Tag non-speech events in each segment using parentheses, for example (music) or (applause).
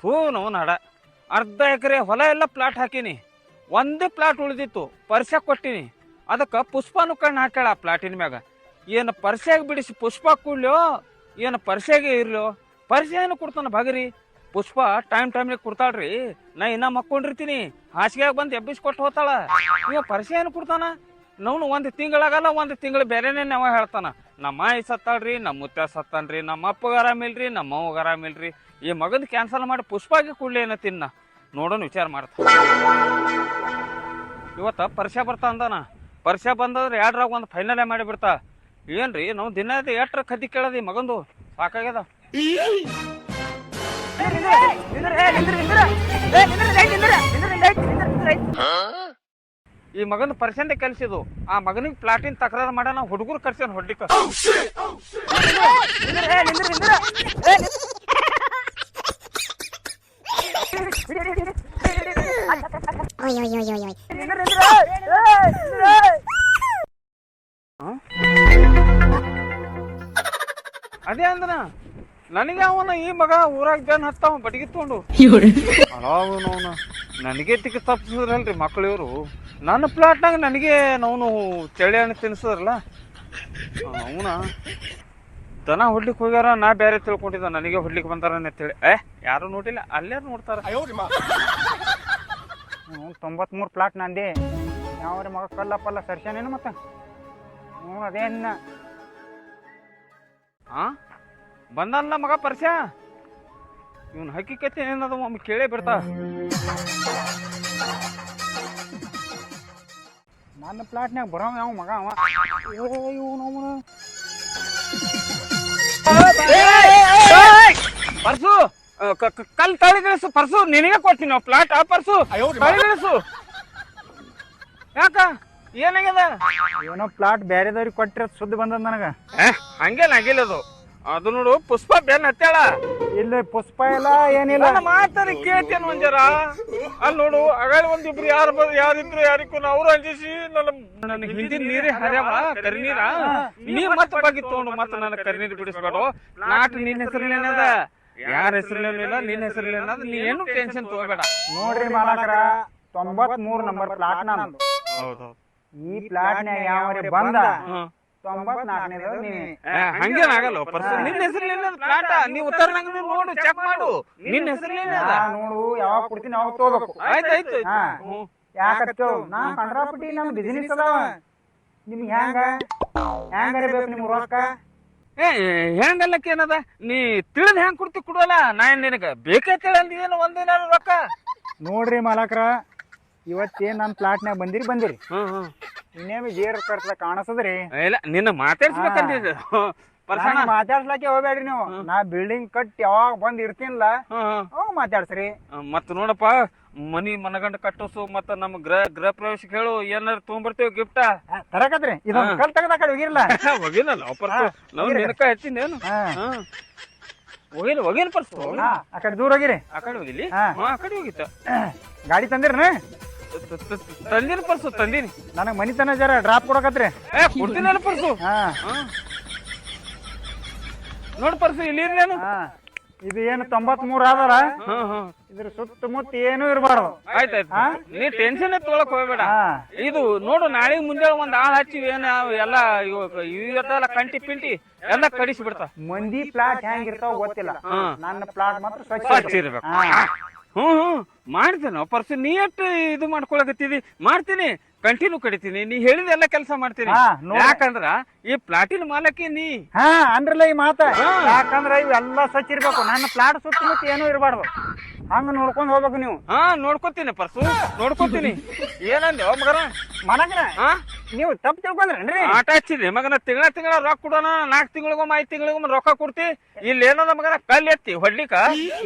ಥೂ ನಾವು ನಡ. ಅರ್ಧ ಎಕರೆ ಹೊಲ ಎಲ್ಲ ಪ್ಲಾಟ್ ಹಾಕೀನಿ. ಒಂದು ಪ್ಲಾಟ್ ಉಳಿದಿತ್ತು, ಪರ್ಸ್ಯ ಕೊಟ್ಟಿನಿ. ಅದಕ್ಕೆ ಪುಷ್ಪನು ಕಣ್ಣು ಹಾಕ್ಯಾಳ ಆ ಪ್ಲಾಟಿನ ಮ್ಯಾಗ. ಏನು ಪರ್ಸ್ಯಾಗ ಬಿಡಿಸಿ ಪುಷ್ಪ ಕೂಡ್ಲೋ, ಏನು ಪರ್ಸ್ಯಾಗೆ ಇರ್ಲೋ ಏನು ಕೊಡ್ತಾನ ಬಗರಿ? ಪುಷ್ಪ ಟೈಮ್ ಟೈಮ್ನಾಗ ಕೊಡ್ತಾಳ್ರಿ. ನಾ ಇನ್ನ ಮಕ್ಕೊಂಡಿರ್ತೀನಿ. ಹಾಸಿಗೆಯಾಗ ಬಂದು ಎಬ್ಬಿಸಿ ಕೊಟ್ಟು ಹೋತಾಳ ಇವ ಏನು ಕೊಡ್ತಾನ? ನಾವು ಒಂದು ತಿಂಗಳಾಗಲ್ಲ, ಒಂದು ತಿಂಗಳು ಬೇರೆನೇ ನಾವು ಹೇಳ್ತಾನ. ನಮ್ಮ ಮಾಯಿ ಸತ್ತಾಳ್ರಿ, ನಮ್ಮ ಮುತ್ತ ಸತ್ತಾನ್ರಿ, ನಮ್ಮ ಅಪ್ಪಗ ಆರಾಮಿಲ್ರಿ ನಮ್ಮ ಆರಾಮಿಲ್ರಿ ಈ ಮಗನ್ ಕ್ಯಾನ್ಸಲ್ ಮಾಡಿ ಪುಷ್ಪಾಗಿ ಕೂಡಲೇ ಏನ ತಿನ್ನ. ನೋಡೋಣ ವಿಚಾರ ಮಾಡ್ತ. ಇವತ್ತ ಪರ್ಸ್ಯ ಬರ್ತಾ ಅಂದಾನ. ಪರ್ಸ್ಯ ಬಂದದ್ರೆ ಎರಡ್ರಾಗ ಒಂದು ಫೈನಲೇ ಮಾಡಿಬಿಡ್ತಾ. ಏನ್ರಿ ನಾವು ದಿನ ಎಟ್ರ ಕದ್ದಿ ಕೇಳದಿ ಈ ಮಗಂದು? ಸಾಕಾಗ್ಯದ? ಈ ಮಗನ ಪರ್ಸೆಂಟ್ ಕೆಲ್ಸಿದು ಆ ಮಗನಿಗೆ ಪ್ಲಾಟಿನ್ ತಕರಾರು ಮಾಡೋಣ ಹುಡುಗರು ಕರ್ಸ್ಯಾನ ಹೊಡ್ಲಿಕ್ಕ. Oi, oi, oi. ಅದೇ ಅಂದನ. ನನಗೆ ಅವನ ಈ ಮಗ ಊರಾಗ ಜನ ಹತ್ತಾವ ಬಡಿಗೆ ತಗೊಂಡು ಅವನು ನನಗೆ ತಿಕ್ಕ ತಪ್ಪಿಸಿದ್ರಲ್ರಿ ಮಕ್ಳು ಇವರು ನನ್ನ ಪ್ಲಾಟ್ನಾಗ ನನಗೆ ನಾವು ಚಳಿ ಹಣ್ಣು ತಿನ್ಸಿದ್ರಲ್ಲ. ಅವನ. ದನ ಹೊಡ್ಲಿಕ್ಕೆ ಹೋಗ್ಯಾರ ನಾ ಬೇರೆ ತಿಳ್ಕೊಂಡಿದ್ದ ನನಗೆ ಹೊಡ್ಲಿಕ್ಕೆ ಬಂದಾರ ಅಂತೇಳಿ ಏ ಯಾರು ನೋಡಿಲ್ಲ ಅಲ್ಲಾರು ನೋಡ್ತಾರ? ತೊಂಬತ್ಮೂರು ಪ್ಲಾಟ್ ನಂದಿ. ರೀ ಮಗ ಕಲ್ಲ ಪಲ್ಲ ಸರ್ಸನೇನು ಮತ್ತೆ? ಹ್ಞೂ ಅದೇನ ಆ? ಬಂದಲ್ಲ ಮಗ ಪರ್ಸ್ಯ? ಇವನ್ ಹಕ್ಕಿಕತೆ ಏನದ ಒಮ್ಮೆ ಕೇಳೇ ಬಿಡ್ತಾ. ನನ್ನ ಪ್ಲಾಟ್ನ್ಯಾಗ ಬರೋ ಯಾವ ಮಗ ಅವ? ಇವನು ಅವನು. ಪರ್ಸು ಕಲ್ ತಳಿಗಿಳಿಸು ಪರ್ಸು ನಿನಗೆ ಕೊಡ್ತೀನಿ ಪ್ಲಾಟ್ ಆ ಪರ್ಸು ತಳಿಗಿಳಿಸು ಯಾಕ? ಏನಾಗ್ಯದ ಏನೋ ಪ್ಲಾಟ್ ಬೇರೆದವ್ರಿಗೆ ಕೊಟ್ಟಿರೋದು ಸುದ್ದಿ ಬಂದದ ನನಗೆ. ಹಂಗೇನ ಆಗಿಲ್ಲ ಅದು. ಅದು ನೋಡು ಪುಷ್ಪ ಬೆನ್ ಹತ್ತಾಳ ಇಲ್ಲ ಪುಷ್ಪ ಇಲ್ಲ ಏನಿಲ್ಲ. ನನ್ನ ಮಾತಾಡಿ ಕೇಳ್ತೇನೆ ಒಂಜರ ಅಲ್ಲಿ ನೋಡು ಅಗಲ ಒಂದಿಬ್ರು ಯಾರು ಬರ್ ಯಾರಿದ್ರು ಯಾರಿಗೂ ಅವ್ರು ಅಂಜಿಸಿ ನನ್ನ ನನ್ನ ಹಿಂದಿನ ನೀರೇ ಹರ್ಯಾವ ಕರಿನೀರ. ನೀ ಮತ್ತೆ ಬಗ್ಗೆ ತಗೊಂಡು ಮತ್ತೆ ನನ್ನ ಕರಿನೀರು ಬಿಡಿಸ್ಬೇಡ. ನಾಟ್ ನಿನ್ನ ಹೆಸರಿನೇನದ ಯಾರ ಹೆಸರಿನೇನಿಲ್ಲ ನಿನ್ನ ಹೆಸರಿನೇನದ ನೀ ಏನು ಟೆನ್ಷನ್ ತಗೋಬೇಡ. ನೋಡ್ರಿ ಮಾಲಕರ ತೊಂಬತ್ ಮೂರ್ ನಂಬರ್ ಪ್ಲಾಟ್ ನಂದು. ಹೌದು ಈ ಪ್ಲಾಟ್ನ್ಯಾಗ ಯಾವ ಬಂದ? ಪರ್ಸನ್ ನಿನ್ನ ಹೆಸರಿನೇನದ ಪ್ಲಾಟ ನೀ ಉತ್ತರನಾಗ ನೋಡು ಚೆಕ್ ಮಾಡು. ನಿನ್ನ ಹೆಸರಿನೇನದ ನಾ ನೋಡು ಯಾವಾಗ ಕೊಡ್ತೀನಿ ಅವಾಗ ತಗೋಬೇಕು. ಆಯ್ತಾಯ್ತು ಹಾ. ಹ್ಮ್ ಯಾಕತ್ತೋ ನಾ ಕಂಡ್ರಾಪಟ್ಟಿ ನಮ್ ಬಿಸಿನೆಸ್ ಅದಾವ. ನಿಮ್ಗೆ ಹೆಂಗ ಹೆಂಗಾರ ಬೇಕು ನಿಮ್ಗೆ ರೊಕ್ಕ? ಏ ಹೆಂಗಲ್ಲಕ್ಕೆ ಏನದ? ನೀ ತಿಳಿದ್ ಹೆಂಗ್ ಕೊಡ್ತಿ ಕೊಡೋಲ್ಲ. ನಾ ಏನ್ ನಿನಗ ಬೇಕೇ ತಿಳಿಯಲ್ಲ ಒಂದಿನ ರೊಕ್ಕ. ನೋಡ್ರಿ ಮಾಲಕ್ರ ಇವತ್ತೇನ್ ನನ್ ಪ್ಲಾಟ್ನಾಗ ಬಂದಿರಿ ಬಂದಿರಿ. ಹ್ಮ್ ಹ್ಮ್. ಇನ್ನೇಮಿ ಜೇರ್ ಕಾಣಿಸದ್ರಿ? ಇಲ್ಲ ನಿನ್ನ ಮಾತಾಡ್ಸ್ಲಕ್ಕೆ ಹೋಗ್ಬೇಡ್ರಿ ನೀವು. ನಾ ಬಿಲ್ಡಿಂಗ್ ಕಟ್ಟಿ ಯಾವಾಗ ಬಂದ್ ಇರ್ತೀನಿಲ್ಲ ಅವಾಗ ಮಾತಾಡ್ಸ್ರಿ. ಮತ್ ನೋಡಪ್ಪ ಮನಿ ಮನಗಂಡ ಕಟ್ಟೋಸು ಮತ್ತ ನಮ್ ಗ್ರಹ ಗೃಹ ಪ್ರವೇಶ ಹೇಳು ಏನಾರ ತೊಗೊಂಬರ್ತೀವಿ ಗಿಫ್ಟ ತರಕತ್ರಿ. ಇದೊಂದ್ ಕಲ್ ತೆಗದ ಕಡೆ ಹೋಗಿರಲ್ಲ (laughs) ಹೋಗಿನಲ್ಲ ಪರ್ಸು ನಾವು. ನಿನಕ ಹೆಚ್ಚಿನೇನು. ಹೋಗಿಲ್ಲ ಹೋಗಿನ ಪರ್ಸು ಹಾ, ಆ ಕಡೆ ದೂರ ಹೋಗಿರಿ. ಆಕಡೆ ಕಡೆ ಹೋಗಿಲಿ? ಹಾ. ಹಾ ಆ ಕಡೆ ಹೋಗಿತ್ತ ಗಾಡಿ ತಂದಿರ್ನ? ತಂದಿನ ಪರ್ಸು ತಂದಿನಿ. ನನಗೆ ಮನಿ ತನ ಜರ ಡ್ರಾಪ್ ಕೊಡಕತ್ರಿ. ಏ ಕೊಡ್ತೀನಲ್ಲ ಪರ್ಸು. ಹಾ. ನೋಡ್ ಪರ್ಸು ಇಲ್ಲಿ ಹಾ. ಇದು ಏನು ತೊಂಬತ್ ಮೂರ್ ಆದಾರ ಇದ್ರ ಸುತ್ತಮುತ್ತ ಏನು ಇರಬಾರ್ದು. ಆಯ್ತಾಯ್ತು. ನೀ ಟೆನ್ಷನ್ ತೊಗೊಳಕ್ ಹೋಗ್ಬೇಡ. ಇದು ನೋಡು ನಾಳೆ ಮುಂಜಾನೆ ಒಂದ್ ಆಳ್ ಹಚ್ಚಿವಿ ಏನ ಎಲ್ಲ ಇವತ್ತೆಲ್ಲ ಕಂಟಿ ಪಿಂಟಿ ಎಲ್ಲ ಕಡಿಸಿ ಬಿಡ್ತಾವ ಮಂದಿ ಪ್ಲಾಟ್ ಹೆಂಗಿರ್ತಾವ ಗೊತ್ತಿಲ್ಲ. ನನ್ನ ಪ್ಲಾಟ್ ಮಾತ್ರ ಸ್ವಚ್ಛ ಇರ್ಬೇಕು. ಹಾ. ಹ್ಮ್ ಹ್ಮ್ ಮಾಡ್ತೇನೆ. ಪರ್ಸನ್ ನೀ ಎಷ್ಟು ಇದು ಮಾಡ್ಕೊಳಕತ್ತಿದಿ. ಮಾಡ್ತೀನಿ. ಕಂಟಿನ್ಯೂ ಕಡಿತೀನಿ ನೀ ಹೇಳಿದ ಎಲ್ಲ ಕೆಲಸ ಮಾಡ್ತೀನಿ. ಹಾ, ನೋಡು. ಯಾಕಂದ್ರ ಈ ಪ್ಲಾಟಿನ ಮಾಲಕಿ ನೀ. ಹಾ ಅಂದ್ರಲ್ಲ ಈ ಮಾತ. ಯಾಕಂದ್ರ ಇವೆಲ್ಲ ಸ್ವಚ್ಛ ಇರ್ಬೇಕು. ನನ್ನ ಪ್ಲಾಟ್ ಸುತ್ತಮುತ್ತ ಏನೂ ಇರಬಾರ್ದು. ಹಂಗ ನೋಡ್ಕೊಂಡ್ ಹೋಗ್ಬೇಕು ನೀವು. ಹಾ ನೋಡ್ಕೊತೀನಿ ಪರ್ಸು. ನೋಡ್ಕೊತೀನಿ. ಏನಂದೆ ಓ ಮಗನ? ಹಾ? ನೀವು ತಪ್ಪು ತಿಳ್ಕೊಂಡ್ರೇನ್ರಿ? ಆಟ ಹಚ್ಚಿದ್ರಿ ಮಗನ ತಿಂಗಳ ತಿಂಗಳ ರೊಕ್ಕ ಕೊಡೋಣ ನಾಲ್ಕು ತಿಂಗಳಿಗೊಮ್ಮೆ ಐದು ತಿಂಗಳಿಗೊಮ್ಮೆ ರೊಕ್ಕ ಕೊಡ್ತಿ. ಇಲ್ಲಿ ಏನದ ಮಗನ? ಕಲ್ ಎತ್ತಿ ಹೊಡ್ಲಿಕ್ಕ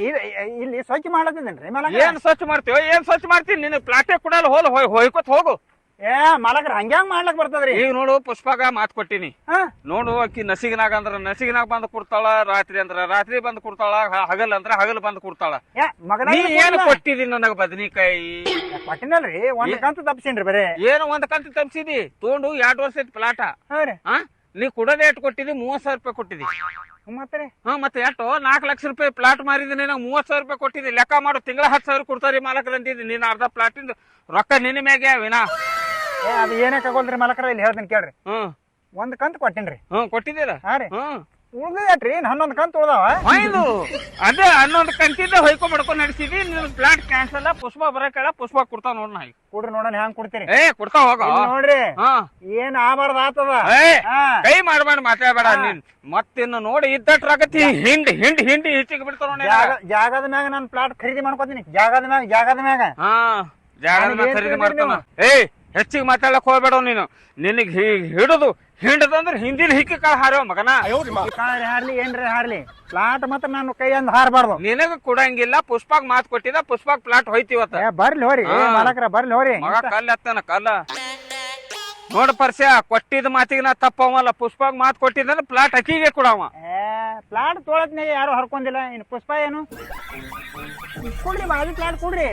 ಇದ್- ಇಲ್ಲಿ ಸ್ವಚ್ಛ ಮಾಡ್ಲತ್ತಿದ್ದೇನ್ರಿ ಮಲಗ್ರ ಏನ್ ಸ್ವಚ್ಛ ಮಾಡ್ತೀವೋ ಏನ್ ಸ್ವಚ್ಛ ಮಾಡ್ತೀನಿ? ನಿನ್ ಪ್ಲಾಟೆ ಕೊಡಲ್ಲ ಹೋಲ್ ಹೋಯ್ ಹೋಯ್ಕೊತ್ ಹೋಗು. ಏ ಮಾಲಕ್ರ ಹಂಗ್ಯಾಂಗ್ ಮಾಡ್ಲಕ್ ಬರ್ತದ್ರಿ? ಈಗ ನೋಡು ಪುಷ್ಪಾಗ ಮಾತ್ ಕೊಟ್ಟಿನಿ. ಹಾ? ನೋಡು ಅಕ್ಕಿ ನಸಿಗಿನಾಗ ಅಂದ್ರ ನಸಿಗಿನಾಗ ಬಂದ್ ಕೊಡ್ತಾಳ ರಾತ್ರಿ ಅಂದ್ರ ರಾತ್ರಿ ಬಂದ್ ಕೊಡ್ತಾಳ ಹ- ಹಗಲ್ ಅಂದ್ರ ಹಗಲ್ ಬಂದ್ ಕೊಡ್ತಾಳ. ಏ ಮಗನ ನೀ ಏನ್ ಕೊಟ್ಟಿದಿ ನನಗ ಬದನಿಕಾಯಿ? ಕೊಟ್ಟಿನಲ್ರಿ ಒಂದ್ ಕಂತ ತಪ್ಸಿನ್ರಿ ಬರೇ. ಏನು ಒಂದ್ ಕಂತ ತಪ್ಸಿದಿ? ತಗೊಂಡು ಎರಡ್ ವರ್ಷ ಐತಿ ಪ್ಲಾಟ. ಹಾ ರೀ. ನೀ ಕೊಡೋದೇ ಎಷ್ಟು ಕೊಟ್ಟಿದಿ? ಮೂವತ್ ಸಾವಿರ ರೂಪಾಯಿ ಕೊಟ್ಟಿದಿ. ಹಾ ಮತ್ತೆ ಎಷ್ಟು ನಾಲ್ಕು ಲಕ್ಷ ರೂಪಾಯಿ ಪ್ಲಾಟ್ ಮಾರಿದ್ದೀನಿ ನಂಗೆ ಮೂವತ್ ಸಾವಿರ ರೂಪಾಯಿ ಕೊಟ್ಟಿದಿ. ಲೆಕ್ಕ ಮಾಡು ತಿಂಗಳ ಹತ್ತು ಸಾವಿರ ಕೊಡ್ತಾರಿ ಮಾಲಕರ ನೀನು ಅರ್ಧ ಪ್ಲಾಟಿಂದ ರೊಕ್ಕ ನಿನ್ನ ಮ್ಯಾಗೆ ವಿನಾ? ಏ ಅದು ಏನಕ್ಕೆ ಆಗೋಲ್ರಿ ಮಲಕರ ಇಲ್ಲಿ ಹೇಳ್ತೀನಿ ಕೇಳ್ರಿ. ಹ್ಮ್ ಒಂದ್ ಕಂತ್ ಕೊಟ್ಟಿನ್ರಿ. ಹ್ಮ್ ಕೊಟ್ಟಿದ್ದೀರ? ಹಾ ರೀ. ಹ್ಮ್ ಉಳ್ದೈತ್ರಿ ಹನ್ನೊಂದು ಕಂತ್ ಉಳ್ದಾವ. ಇದು ಅದೇ ಹನ್ನೊಂದು ಕಂತಿದ್ದ ಹೊಯ್ಕೊ ಮಾಡ್ಕೊಂಡ್ ನಡೆಸಿದಿ ನಿನ್ ಪ್ಲಾಟ್ ಕ್ಯಾನ್ಸಲ್ ಪುಷ್ಪ ಬರಕೇಳ ಪುಷ್ಪ ಕೊಡ್ತಾವ ನೋಡ್ ನಾ ಈಗ. ಕೊಡ್ರಿ ನೋಡೋಣ ಹೆಂಗ್ ಕೊಡ್ತೀರಿ? ಏ ಕೊಡ್ತಾವ ಹೋಗ. ಇಲ್ಲಿ ನೋಡ್ರಿ ಹಾ. ಏನ್ ಆಬಾರ್ದ ಆತದ ಏ ಹಾ. ಕೈ ಮಾಡ್ಬೇಡ ಮಾತಾಡಬೇಡ ನೀನ್. ಮತ್ತಿನ್ನು ನೋಡಿ ಇದ್ದಟ್ರಾಗತಿ ಹಿಂಡ್ ಹಿಂಡ್ ಹಿಂಡಿ ಹೆಚ್ಚಿಗೆ ಬಿಡ್ತಾವ ನೋಡಿ ಜಾಗ ಜಾಗದ ಮ್ಯಾಗ ನಾನು ಪ್ಲಾಟ್ ಖರೀದಿ ಮಾಡ್ಕೊತೀನಿ. ಜಾಗದ ಮ್ಯಾಗ ಜಾಗದ ಮ್ಯಾಗ. ಹಾ ಏನ್ ಖರೀದಿ ತಿಳಿದ್ರಿ ಮಾಡ್ತಾನ. ಏಯ್ ಹೆಚ್ಚಿಗೆ ಮಾತಾಡಕ್ ಹೋಗ್ಬೇಡ ನೀನು. ನಿನಗ್ ಹಿಡಿದು ಹಿಂಡದಂದ್ರೆ ಹಿಂದಿನ ಹಿಕ್ಕಿ ಕಾಳ ಹಾರೋ ಮಗನ? ಹಾರ್ಲಿ ಏನ್ರಿ ಹಾರ್ಲಿ? ಪ್ಲಾಟ್ ಮತ್ತೆ ನಾನು ಕೈ ಅಂದ್ ಹಾರಬಾರ್ದು. ನಿನಗ ಕೊಡಂಗಿಲ್ಲ ಪುಷ್ಪಾಗ್ ಮಾತ್ ಕೊಟ್ಟಿದ ಪುಷ್ಪಾಗ್ ಪ್ಲಾಟ್ ಹೋಯ್ತಿವತ್ತ. ಏ ಬರ್ಲಿ ಹೋರಿ. ಮಾಲಕರ ಬರ್ಲಿ ಹೋರಿ. ಮಗ ಕಲ್ಲ ಎತ್ತನ ಕಲ್ಲ. ನೋಡ ಪರ್ಸ್ಯ ಕೊಟ್ಟಿದ ಮಾತಿಗೆ ನಾ ತಪ್ಪವಲ್ಲ. ಪುಷ್ಪಾಗ್ ಮಾತು ಕೊಟ್ಟಿದ್ದ ಪ್ಲಾಟ್ ಅಕ್ಕಿಗೆ ಕೊಡವ. ಏ ಪ್ಲಾಟ್ ತೊಳತ್ನಾಗ ಯಾರು ಹರ್ಕೊಂಡಿಲ್ಲ ಇನ್ ಪುಷ್ಪ ಏನು? ಕೊಡ್ರಿ ಬಾಜು ಪ್ಲಾಟ್ ಕೊಡ್ರಿ.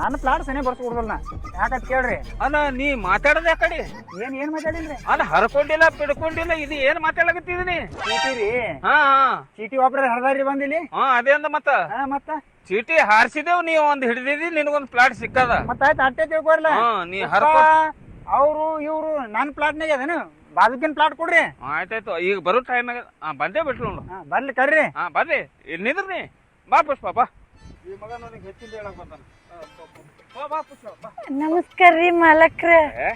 ನಾನು ಪ್ಲಾಟ್ ಸನೇ ಬರ್ಸ್ಕೊಡ್ದಲ್ಲ. ಯಾಕಂತ ಕೇಳ್ರಿ. ಅಲ್ಲ ನೀ ಮಾತಾಡದ ಕಡಿ ಏನ್ ಏನ್ ಮಾತಾಡಿಲ್ರಿ? ಅಲ್ಲ ಹರ್ಕೊಂಡಿಲ್ಲ ಬಿಡ್ಕೊಂಡಿಲ್ಲ ಇದು ಏನ್ ಮಾತಾಡಕತ್ತಿದೀನಿ? ಚೀಟಿರಿ ಹಾ ಚೀಟಿ ಒಬ್ರ ಹರದಾರಿ ಬಂದಿಲ್ಲಿ ಹಾ ಅದೇ ಅಂದ ಮತ್ತ. ಮತ್ತ? ಚೀಟಿ ಹಾರಿಸಿದೇವ್ ನೀವ್ ಒಂದ್ ಹಿಡಿದಿದಿ ನಿನಗೊಂದ್ ಪ್ಲಾಟ್ ಸಿಕ್ಕದ. ಮತ್ತ ಆಯ್ತು ಅಟ್ಟೆ ತಿಳ್ಕೊರ್ಲ? ನೀ ಹರ್ಕೊ ಅವರು ಇವರು ನನ್ನ ಪ್ಲಾಟ್ನಾಗ ಅದೇನು? ಬಾಜುಕಿನ ಪ್ಲಾಟ್ ಕೊಡ್ರಿ. ಆಯ್ತಾಯ್ತು. ಈಗ ಬರೋ ಟೈಮ್ ಬಂದೇ ಬಿಟ್ಲು ನೋಡು. ಹಾ ಬರ್ಲಿ ಕರ್ರಿ. ಹಾ ಬರ್ರಿ. ಇಲ್ಲಿ ನಿಂದ್ರಿ. ಬಾ ಪುಷ್ಪ ಬಾ. ಈ ಮಗ ನನಗೆ ಹೆಚ್ಚಿಂದ ಹೇಳಕ್ ಬಂದಾನ. ಹಾ, ಬಾ, ಬಾ. ಪುಷ್ಪ ಬಾ. ನಮಸ್ಕಾರ ರೀ ಮಾಲಕ್ರ. ಏ,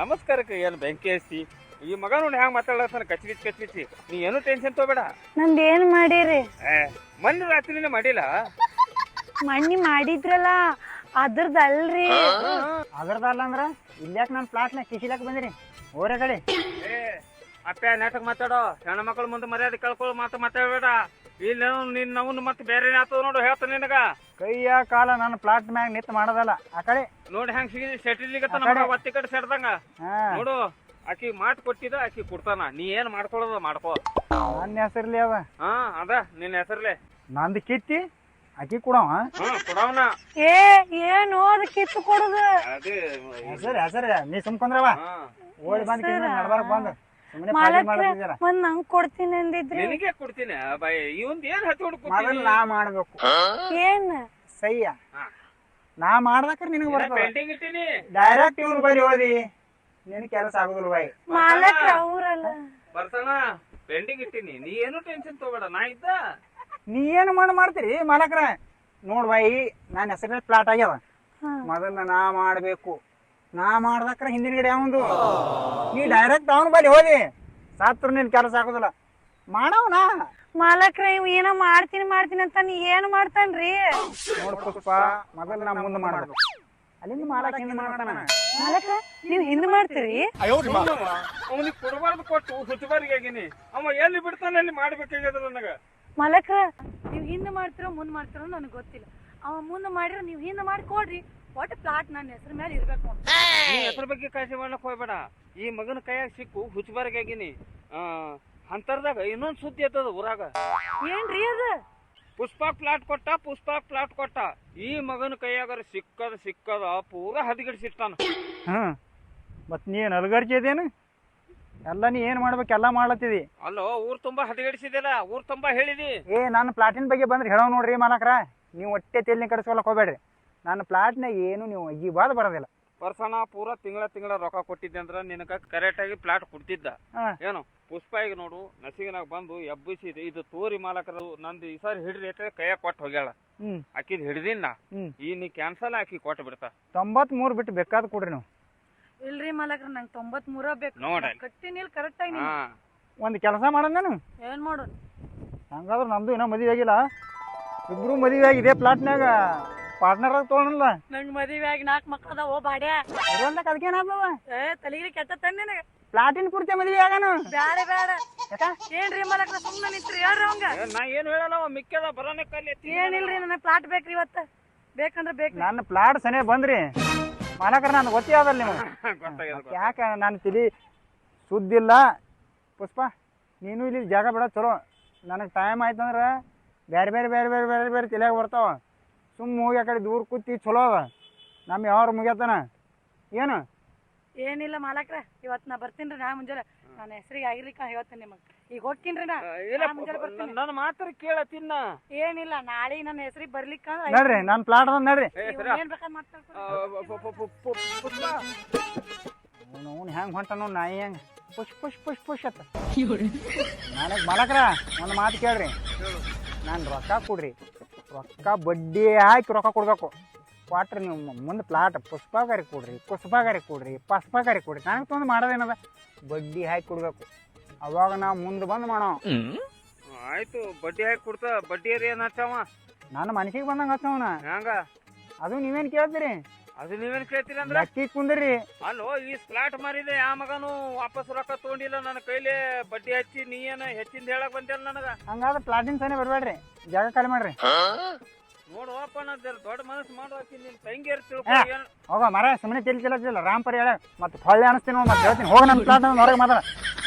ನಮಸ್ಕಾರಕ್ಕೆ ಏನು ಬೆಂಕಿ ಹಚ್ಚಿ? ಈ ಮಗ ನೋಡಿ ಹ್ಯಾಂಗ ಮಾತಾಡ್ತಾನ ಕಚ್ಚಿ ಕಚ್ಚಿ ನೀ ಏನು ಟೆನ್ಷನ್ ತಗೋಬೇಡ. ನಂದ್ ಏನ್ ಮಾಡಿರಿ? ಮಣ್ಣು ಮೊನ್ನೆ ರಾತ್ರಿನೇ ಮಾಡಿಲ್ಲ? ಮಣ್ಣಿ ಮಾಡಿದ್ರಲ್ಲ. ಅದ್ರದಲ್ರಿ. ಅದರ್ದಲ್ಲ ಅಂದ್ರ ಇಲ್ಯಾಕ ನನ್ನ ಪ್ಲಾಟ್ನ ಕಿಸಿಲಾಕ ಬಂದಿರಿ? ಓರೆ ಕಡೆ. ಏ ಅಪ್ಪ ನಾಟಕ ಮಾತಾಡೋ. ಹೆಣ್ಣು ಮಕ್ಕಳ ಮುಂದೆ ಮರ್ಯಾದೆ ಕಳ್ಕೊಳ್ಳೋ ಮಾತು ಮಾತಾಡಬೇಡ. ಇಲ್ಲಿ ನಿನ್ನ ಅವನು ಮತ್ತೆ ಬೇರೆ ಆತದ ನೋಡು ಹೇಳ್ತಾನೆ ನಿನಗ. ಕೈಯ ಕಾಲ ನನ್ನ ಪ್ಲಾಟ್ ಮ್ಯಾಗ ನಿತ್ ಮಾಡೋದಲ್ಲ ಆ ಕಡೆ. ನೋಡಿ ಹೆಂಗ್ ಸಿಗಿ ಸೆಟಿಲಿಗತ್ತ ನಮ್ಮ ಕಡೆ. ಒತ್ತಿ ಕಡೆ ಸೆಡ್ದಂಗ. ನೋಡು ಆಕಿ ಮಾತು ಕೊಟ್ಟಿದ ಆಕಿ ಕೊಡ್ತಾನ. ನೀ ಏನ್ ಮಾಡ್ಕೊಳ್ಳೋದ ಮಾಡ್ಕೋ. ನನ್ನ ಹೆಸರ್ಲಿ ಅವ. ಹಾ ಅದ ನಿನ್ನ ಹೆಸರ್ಲೆ. ನಂದು ಕಿತ್ತಿ. ಅಕ್ಕಿ ಕೊಡವ? ಹ್ಮ್ ಕೊಡವನ. ಏ ಏನು ಅದ್ ಕಿತ್ತು ಕೊಡುದು? ಅದೇ ಹೆಸರು ಹೆಸರು ನೀ ಸುಮ್ಕೊಂದ್ರವ ಹಾ. ಓಡಿ ಬಂದ್ ನಡ್ಬಾರಕ್ ಬಂದ್. ಸುಮ್ಮನೆ ಮಾಲಕ್ರ ಮಾಡ್ತಿದ್ದೀರ ಒಂದ್ ನಂಗ್ ಕೊಡ್ತೀನಿ ಅಂದಿದ್ರಿ. ನಿನಗೆ ಕೊಡ್ತೀನಿ. ಬಾಯ್ ಇವಂದ್ ಏನ್ ಹತ್ಕೊಂಡು ಮೊದಲು ನಾ ಮಾಡ್ಬೇಕು. ಏನ್? ಸಯ್ಯ ಹಾ. ನಾ ಮಾಡ್ದಕ್ರ ನಿನಗೆ ಬರ್ತದ? ಪೇಂಟಿಂಗ್ ಇಟ್ಟಿನಿ? ಡೈರೆಕ್ಟ್ ಇವ್ರ ಬರಿ ಓದಿ ನಿನ್ ಕೆಲಸ ಆಗುದಿಲ್ಲ ಬಾಯ್. ಮಾಲಕ್ರ ಅವ್ರಲ್ಲ. ಬರ್ತಾನ? ಪೆಂಡಿಂಗ್ ಇಟ್ಟಿನಿ. ನೀ ಏನು ಟೆನ್ಷನ್ ತಗೋಬೇಡ. ನಾ ಇದ್ದ? ನೀ ಏನು ಮಾಡಿ ಮಾಡ್ತೀರಿ ಮಾಲಕ್ರ? ನೋಡ್ ಬಾಯಿ ನನ್ನ ಹೆಸರಿನ ಪ್ಲಾಟ್ ಆಗ್ಯದ. ಮೊದಲ ನಾ ಮಾಡ್ಬೇಕು. ನಾ ಮಾಡ್ದಕ್ರ ಹಿಂದಿನ ಗಿಡ ಅವಂದು ನೀ ಡೈರೆಕ್ಟ್ ಅವನ ಬಳಿ ಹೋದಿ ಸಾತ್ರ ನಿನ್ ಕೆಲಸ ಆಗುದಿಲ್ಲ. ಮಾಡವನ? ಮಾಲಕ್ರ ಇವ್ ಏನೋ ಮಾಡ್ತೀನಿ ಮಾಡ್ತೀನಿ ಅಂತ ನೀ ಏನು ಮಾಡ್ತಾನ್ರಿ? ನೋಡ್ ಪುಷ್ಪ ಮೊದಲ ನಾ ಮುಂದೆ ಮಾಡ್ಬೇಕು. ಅಲ್ಲಿಂದ ಮಾಲಕ್ ಹಿಂದೆ ಮಾಡ್ತಾನ. ಮಾಲಕ್ರ ನೀವ್ ಹಿಂದ್ ಮಾಡ್ತೀರಿ? ಅವನಿಗೆ ಕೊಡಬಾರ್ದು ಕೊಟ್ಟು ಸುತ್ತಬಾರಿಗೆ ಆಗಿನಿ ಅವ ಎಲ್ಲಿ ಬಿಡ್ತಾನೆ ಅಲ್ಲಿ ಮಾಡ್ಬೇಕಾಗ್ಯದ ನನಗ? ಮಾಲಕ್ರ ನೀವು ಹಿಂದೆ ಮಾಡ್ತಿರೋ ಮುಂದೆ ಮಾಡ್ತಿರೋ ನನಗೆ ಗೊತ್ತಿಲ್ಲ. ಅವ ಮುಂದೆ ಮಾಡಿರೋ ನೀವು ಹಿಂದೆ ಮಾಡಿ ಕೊಡ್ರಿ ಒಟ್ಟು ಪ್ಲಾಟ್ ನನ್ನ ಹೆಸರು ಮೇಲೆ ಇರ್ಬೇಕು. ನೀ ಹೆಸರ ಬಗ್ಗೆ ಕಾಳಜಿ ಮಾಡ್ಲಕ್ ಹೋಗ್ಬೇಡ. ಈ ಮಗನ ಕೈಯಾಗ ಸಿಕ್ಕು ಹುಚ್ಚಬಾರಿಗೆ ಆಗಿನಿ. ಆ ಅಂತರ್ದಾಗ ಇನ್ನೊಂದ್ ಸುದ್ದಿ ಐತದ ಊರಾಗ. ಏನ್ರಿ ಅದು? ಪುಷ್ಪ ಪ್ಲಾಟ್ ಕೊಟ್ಟ ಪುಷ್ಪ ಪ್ಲಾಟ್ ಕೊಟ್ಟ. ಈ ಮಗನ ಕೈಯಾಗರ ಸಿಕ್ಕದ ಸಿಕ್ಕದ ಪೂರ ಹದಗೆಡ್ಸಿಟ್ಟಾನ. ಹ್ಮ್. ಮತ್ ನೀನ್ ಏನ್ ಅಲ್ಗರ್ಜಿದೇನು ಎಲ್ಲ ನೀ ಏನ್ ಮಾಡ್ಬೇಕು ಎಲ್ಲ ಮಾಡ್ಲತ್ತಿದಿ. ಅಲ್ಲೋ ಊರ್ ತುಂಬಾ ಹದಗೆಡಿಸಿದಿಲ್ಲ ಊರ್ ತುಂಬಾ ಹೇಳಿದಿ. ಏ ನಾನು ಪ್ಲಾಟಿನ್ ಬಗ್ಗೆ ಬಂದ್ರೆ ಹೇಳೋ ನೋಡ್ರಿ ಮಾಲಕ್ರ ನೀವು ಹೊಟ್ಟೆ ತೇಲಿನ ಕಡಿಸ್ಕೊಳಕ್ ಹೋಗ್ಬೇಡ್ರಿ. ನನ್ನ ಪ್ಲಾಟ್ನಾಗ ಏನು ನೀವು ಈ ಬಾದ ಬರೋದಿಲ್ಲ. ವರ್ಷನ ಪೂರಾ ತಿಂಗಳ ತಿಂಗಳ ರೊಕ್ಕ ಕೊಟ್ಟಿದ್ದೆ ಅಂದ್ರ ನಿನಗ ಕರೆಕ್ಟ್ ಆಗಿ ಪ್ಲಾಟ್ ಕೊಡ್ತಿದ್ದ. ಹಾ. ಏನು ಪುಷ್ಪ ಈಗ ನೋಡು ನಸಿಗಿನಾಗ ಬಂದು ಎಬ್ಬಿಸಿ ಇದು ತೋರಿ ಮಾಲಕರ ನಂದು ಈ ಸಾರಿ ಹಿಡ್ರಿ ಅಂತ ಕೈಯಾಗ ಕೊಟ್ಟು ಹೋಗ್ಯಾಳ. ಹ್ಮ್. ಆಕಿದ್ ಹಿಡ್ದಿನ ಹ್ಮ್. ಈ ನೀ ಕ್ಯಾನ್ಸಲ್ ಹಾಕಿ ಕೊಟ್ಟು ಬಿಡ್ತಾ. ತೊಂಬತ್ ಮೂರ್ ಬಿಟ್ಟು ಬೇಕಾದ್ ಕೊಡ್ರಿ ನೀವು. ಇಲ್ರಿ ಮಾಲಕ್ರ ನಂಗೆ ತೊಂಬತ್ ಮೂರ ಬೇಕು ನೋಡಲ್ಲಿ. ಕಟ್ಟಿನಿಲ್ ಕರೆಕ್ಟ್ ಆಗಿ ಹಾ. ಒಂದ್ ಕೆಲಸ ಮಾಡೋಣ ನಾನು? ಏನ್ ಮಾಡು? ಹಂಗಾದ್ರೆ ನಮ್ದು ಇನ್ನೂ ಮದುವೆ ಆಗಿಲ್ಲ. ಇಬ್ರು ಮದುವೆ ಆಗಿದೆ ಪ್ಲಾಟ್ನಾಗ ಪಾರ್ಟ್ನರ್ ಆಗಿ ತೊಗೊಳಲ್ಲ ನಂಗ್ ಮದುವೆ ಆಗಿ ನಾಲ್ಕು ಮಕ್ಳು ಅದಾವ ಬಾಡ್ಯಾ. ಇರೋದ್ನಾಗ ಅದಕ್ಕೇನಾಗ್ತದ ಏ ತಲೆಗಿರಿ ಕೆಟ್ಟ ತಂದೆ ಪ್ಲಾಟಿನ ಕುರ್ತೆ ಮದುವೆ ಆಗಾನು ಬ್ಯಾಡ ಬ್ಯಾಡ. ಏನ್ರಿ ಮಾಲಕ್ರ ಸುಮ್ಮನೆ ನಿಂತ್ರಿ ಹೇಳ್ರಿ ಅವಂಗ. ಏ, ನಾ ಏನು ಹೇಳಲ್ಲ ಅವ ಮಿಕ್ಕದ ಬರೋಣ ಕಲ್ಲಿ ಏನಿಲ್ರಿ ನನ್ನ ಪ್ಲಾಟ್ ಬೇಕ್ರಿ ಇವತ್ತ. ಬೇಕಂದ್ರ ಬೇಕು ನನ್ನ ಪ್ಲಾಟ್ ಸನೇ ಬಂದ್ರಿ. ಮಾಲಕರ ನಾನು ಗೊತ್ತೇ ಆದಲ್ಲ ನೀವು ಗೊತ್ತಾಗ್ಯದ ಯಾಕೆ ನಾನು ತಿಳಿ ಸುದ್ದಿಲ್ಲ? ಪುಷ್ಪ ನೀನು ಇಲ್ಲಿ ಜಾಗ ಬಿಡ ಚಲೋ. ನನಗೆ ಟೈಮ್ ಆಯ್ತಂದ್ರೆ ಬೇರೆ ಬೇರೆ ಬೇರೆ ಬೇರೆ ಬೇರೆ ಬೇರೆ ತಲೆಯಾಗ ಬರ್ತಾವ. ಸುಮ್ಮ ಹೋಗಿ ಆ ಕಡೆ ದೂರ ಕೂತಿ ಚಲೋ ಅದ. ನಮ್ಮ ಯಾವ್ರು ಮುಗಿಯತನ ಏನು? ಏನಿಲ್ಲ ಮಾಲಕ್ರ ಇವತ್ತು ನಾ ಬರ್ತೀನಿ ರೀ ನಾ ಮುಂಜಾನೆ. ನನ್ನ ಹೆಸರಿಗೆ ಆಗಿರ್ಲಿಕ್ಕೆ ಹೇಳ್ತೀನಿ ನಿಮಗೆ. ಈಗ ಹೋಗ್ತೀನಿ ನಾ. ಇಲ್ಲ ಮುಂಜಾನೆ ಬರ್ತೀನಿ. ನನ್ನ ಮಾತ್ರ ಕೇಳ ತಿನ್ನ. ಏನಿಲ್ಲ ನಾಳೆ ನನ್ನ ಹೆಸರಿಗೆ ಬರ್ಲಿಕ್ಕೆ ನಡ್ರಿ ನನ್ನ ಪ್ಲಾಟ್ ಅದ ನಡ್ರಿ. ಏನ್ ಬೇಕಾದ್ ಅವ್ನು ಹೆಂಗೆ ಹೊಂಟನು ನಾಯಿ ಹೆಂಗ್. ಪುಷ್ ಪುಷ್ ಪುಷ್ ಪುಷ್ ಅತ್ತ. ನನಗ್ ಮಲಕ್ರ ಒಂದ್ ಮಾತು ಕೇಳ್ರಿ. ನಾನು ರೊಕ್ಕ ಕೊಡ್ರಿ. ರೊಕ್ಕ ಬಡ್ಡಿ ಹಾಕಿ ರೊಕ್ಕ ಕೊಡ್ಬೇಕು. ಕೊಟ್ರೆ ನೀವು ಮುಂದೆ ಪ್ಲಾಟ್ ಪುಷ್ಪಗಾರಿ ಕೊಡ್ರಿ ಪುಷ್ಪಗಾರಿ ಕೊಡ್ರಿ ಪಸ್ಪಗಾರಿ ಕೊಡ್ರಿ. ನನಗೆ ತೊಂದು ಮಾಡೋದೇನದ? ಬಡ್ಡಿ ಹಾಕಿ ಕೊಡ್ಬೇಕು. ಅವಾಗ ನಾ ಮುಂದೆ ಬಂದು ಮಾಡೋ ಆಯ್ತು ಬಡ್ಡಿ ಹಾಕಿ ಕೊಡ್ತ ಬಡ್ಡಿ ಏನ್ ಹಚ್ಚವ? ನನ್ನ ಮನಸ್ಸಿಗೆ ಬಂದಂಗ ಹಚ್ಚವನ ಹಂಗ ಅದು ನೀವೇನ್ ಕೇಳ್ತೀರಿ? ಅದು ನೀವೇನ್ ಕೇಳ್ತೀರಿ ಅಂದ್ರೆ? ಅಕ್ಕಿ ಕುಂದ್ರಿ. ಅಲ್ಲೋ ಈ ಫ್ಲಾಟ್ ಮಾರಿದೆ ಆ ಮಗನು ವಾಪಸ್ ರೊಕ್ಕ ತಗೊಂಡಿಲ್ಲ ನನ್ನ ಕೈಲಿ ಬಡ್ಡಿ ಹಚ್ಚಿ ನೀ ಏನ ಹೆಚ್ಚಿಂದ ಹೇಳಕ್ ಬಂದಿಲ್ಲ ನನಗ? ಹಂಗಾದ್ರೆ ಪ್ಲಾಟಿನ್ ಸನೇ ಬರ್ಬೇಡ್ರಿ ಜಾಗ ಖಾಲಿ ಮಾಡ್ರಿ. ನೋಡುವಪ್ಪ ಓಪನ್ ಜರ ದೊಡ್ಡ ಮನಸ್ಸು ಮಾಡು ಆಕಿ ನಿನ್ ಏ. ಏನ್ ಹೋಗ ಮರ ಸುಮ್ಮನೆ ತಿಳಿ ತಿಳತ್ತಿಲ್ಲ ರಾಮ್ಪರಿ ಹೇಳ. ಮತ್ತೆ ಹೊಳ್ಳೆ ಅನಿಸ್ತೀನಿ ನೋಡಿ ಮತ್ತೆ ಹೇಳ್ತೀನಿ. ಹೋಗ ನನ್ನ ಪ್ಲಾಟ್ ಹೊರಗೆ ಮಾತಾಡ.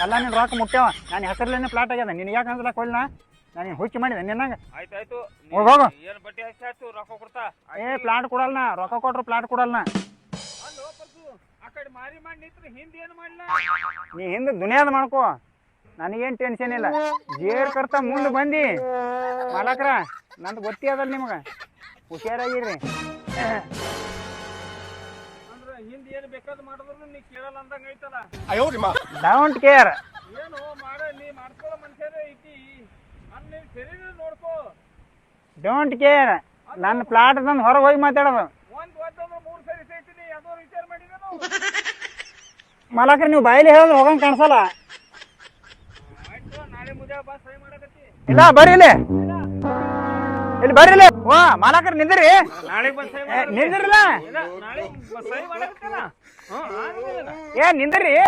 ಎಲ್ಲ ನಿನ್ನ ರೊಕ್ಕ ಮುಟ್ಟ್ಯಾವ. ನಾನು ಹೆಸರಲ್ಲೇನೆ ಪ್ಲಾಟ್ ಆಗ್ಯದ. ನಿನಗೆ ಯಾಕೆ ಅನ್ಸಲ್ಲ ಕೊಡ್ಲ ನಾನು ಹುಚ್ಚಿ ಮಾಡಿದೆ ನಿನ್ನಂಗೆ. ಆಯ್ತು ಆಯ್ತು. ಹೋಗ ಹೋಗ. ಏನ್ ಬಡ್ಡಿ ಹಚ್ಚಿ ಹಚ್ಚು ರೊಕ್ಕ ಕೊಡ್ತಾ? ಏ ಪ್ಲಾಟ್ ಕೊಡಲ್ಲ ರೊಕ್ಕ ಕೊಟ್ರು ಪ್ಲಾಟ್ ಕೊಡಲ್ಲ ಅಲ್ಲೋ ಪರ್ಸು ಆ ಕಡೆ ಮಾರಿ ಮಾಡಿ ನಿಂತ್ರೆ ಹಿಂದೆ ಏನು ಮಾಡ್ಲ ನೀ ಹಿಂದೆ ದುನಿಯಾದ ಮಾಡ್ಕೋ. ನನಗೇನು ಟೆನ್ಷನ್ ಇಲ್ಲ. ಜೇರ್ ಕರ್ತ ಮುಂದೆ ಬಂದು. ಮಾಲಕ್ರ ನಂದು ಗೊತ್ತಿ ಅದಲ್ಲ ನಿಮಗೆ. ಹುಷಾರಾಗಿರ್ರಿ ಡೌಂಟ್ ಹಿಂದೆ ಏನು ಬೇಕಾದ್ ಮಾಡಿದ್ರು ನೀ ಕೇಳಲ್ಲ ಅಂದಂಗ ಐತಲ್ಲ. ಡೋಂಟ್ ಕೇರ್ ಡೋಂಟ್ ಕೇರ್ ನನ್ನ ಪ್ಲಾಟ್ ತಂದು ಹೊರಗೆ ಹೋಗಿ ಮಾತಾಡೋದು. ಮಾಲಕ್ರ ನೀವು ಬಾಯಲ್ಲಿ ಹೇಳೋದು ಹೋಗಂಗೆ ಕಾಣಿಸಲ್ಲ ಆಯ್ತು ನಾಳೆ ಮುಂಜಾನೆ ಬಾ ಸಹಿ ಮಾಡಕತ್ತಿ ಇಲ್ಲ ಬರ್ರಿ ಇಲ್ಲಿ. ಇಲ್ಲಿ ಬರ್ರಿ ಇಲ್ಲಿ. ಓ ಮಾಲಕರ್ ನಿಂದ್ರಿ. ನಾಳೆ ಬಂದ್ ಸಹಿ ನಿಂದ್ರಲ್ಲ? ಏ ನಿಂದ್ರಿ. ಏ,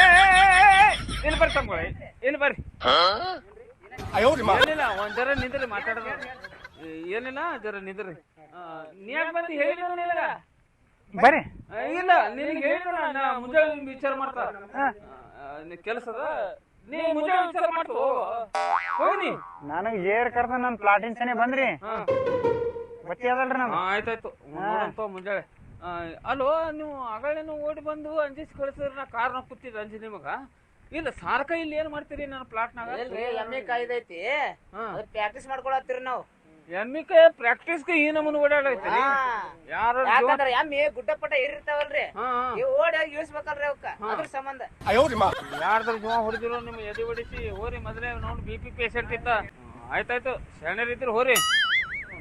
ಏ, ಏ, ಏ, ಇಲ್ಲಿ ಬರ್ರಿ ತಮ್ಗೊಳ್ಳಿ ಇಲ್ಲಿ ಬರ್ರಿ. ಏನಿಲ್ಲ ಒಂದ್ ಜರ ನಿಂದ್ರಿ ಮಾತಾಡೋದು. ಏನಿಲ್ಲ ಜರ ನಿಂದ್ರಿ. ನೀ ಯಾಕೆ ಬಂದು? ಹೇಳಿಲ್ಲ ನಿನಗ? ಬರ್ರಿ. ಇಲ್ಲ ನಿನಗೆ ನಾ ಮುಂಜಾನೆ ವಿಚಾರ ಮಾಡ್ತಾ. ಕೆಲಸದ ನೀ ಮುಂಜಾನೆ ವಿಚಾರ ಮಾಡ್ತು ಹೋಗಿ ನನಗೆ ಜೇರ್ ಕರ್ದ ನನ್ ಪ್ಲಾಟಿನ್ ಸನಿ ಬಂದ್ರಿ. ಹಾ. ಗೊತ್ತಿ ಅದಲ್ರಿ ನಾನು ಆಯ್ತಾಯ್ತು. ನೋಡಂತ ಮುಂಜಾನೆ ಆ, ಅಲ್ಲೋ ನೀವು ಆಗಳೇನು ಓಡಿ ಬಂದು ಅಂಜಿಸಿ ಕಳಿಸಿದ್ರೆ ನಾ ಕಾರ್ನ ಕೂತಿದ್ದೆ ಅಂಜಿ ನಿಮಗ. ಇಲ್ಲ ಸಾರ್ಕ ಇಲ್ಲಿ ಏನ್ ಮಾಡ್ತೀರಿ ನನ್ನ ಪ್ಲಾಟ್ನಾಗ ಎಮ್ಮಿ ಕಾಯ್ದೈತಿ. ಹಾ. ಅದ್ ಪ್ರಾಕ್ಟೀಸ್ ಮಾಡ್ಕೊಳತ್ತೀರಿ ನಾವು. ಎಮ್ಮಿಕೆ ಪ್ರಾಕ್ಟೀಸ್ ಈ ನಮ್ಮನ್ನ ಓಡಾಡೈತ್ರಿ ಹಾ. ಯಾರು ಯಾಕಂದ್ರ ಎಮ್ಮಿ ಗುಡ್ಡ ಪಟ್ಟ ಈ ಹಾ. ಇವ್ ಓಡಿ ಹೋಗಿ ಇಳಿಸ್ಬೇಕಲ್ರಿ ಅವಕ್ಕ. ಅದ್ರ ಸಂಬಂಧ. ಯಾರ್ದ್ರ ಜೀವ ಹೊಡೆದಿರೋ ನಿಮ್ಮ ಎದೆ ಹೊಡಿಸಿ ಹೋರಿ ಮೊದಲೇ ನೋಡಿ ಬಿ ಪಿ ಪೇಷಂಟ್ ಇತ್ತ ಆಯ್ತಾಯ್ತು ಸಣ್ಣ ಇದ್ರ ಹೋರಿ.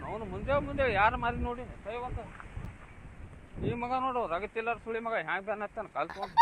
ಅವನು ಮುಂದೆ ಮುಂದೆ ಯಾರು ಮಾರಿ ನೋಡಿ? ಸೈವಂತ ಈ ಮಗ ನೋಡು ರಗತ್ತಿಲ್ಲಾರ ಸುಳಿ ಮಗ ಹ್ಯಾಂಗ್ ಬ್ಯಾನ್ ಹತ್ತಾನ? ಕಲ್ತ್ಕೊಂಡು